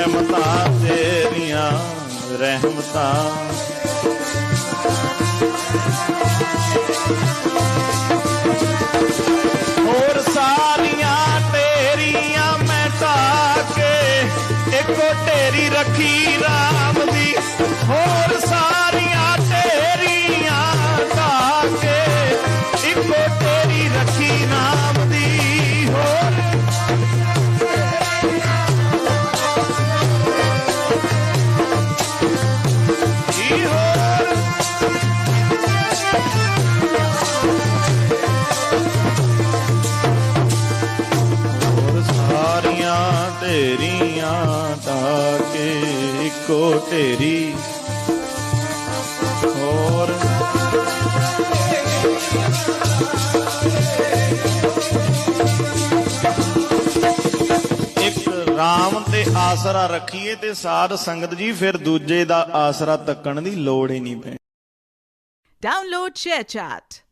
ਰਹਿਮਤਾਂ ਤੇਰੀਆਂ, ਰਹਿਮਤਾਂ। ਹੋਰ ਸਾਰੀਆਂ ਤੇਰੀਆਂ ਮੈਂ ਕੇ ਇੱਕੋ ਢੇਰੀ ਰੱਖੀ ਰਾਮ ਦੀ। ਹੋਰ ਸਾਰੀਆਂ ਤੇਰੀਆਂ ਕੇ ਇੱਕੋ ਸਾਰੀਆਂ ਢੇਰੀਆਂ ਤਾਂ ਕੇ ਇੱਕੋ ਢੇਰੀ ਹੋਰ। ਇੱਕ RAM ਤੇ ਆਸਰਾ ਰੱਖੀਏ ਤੇ ਸਾਧ ਸੰਗਤ ਜੀ, ਫਿਰ ਦੂਜੇ ਦਾ ਆਸਰਾ ਤੱਕਣ ਦੀ ਲੋੜ ਹੀ ਨਹੀਂ ਪੈਣੀ। Download ShareChat.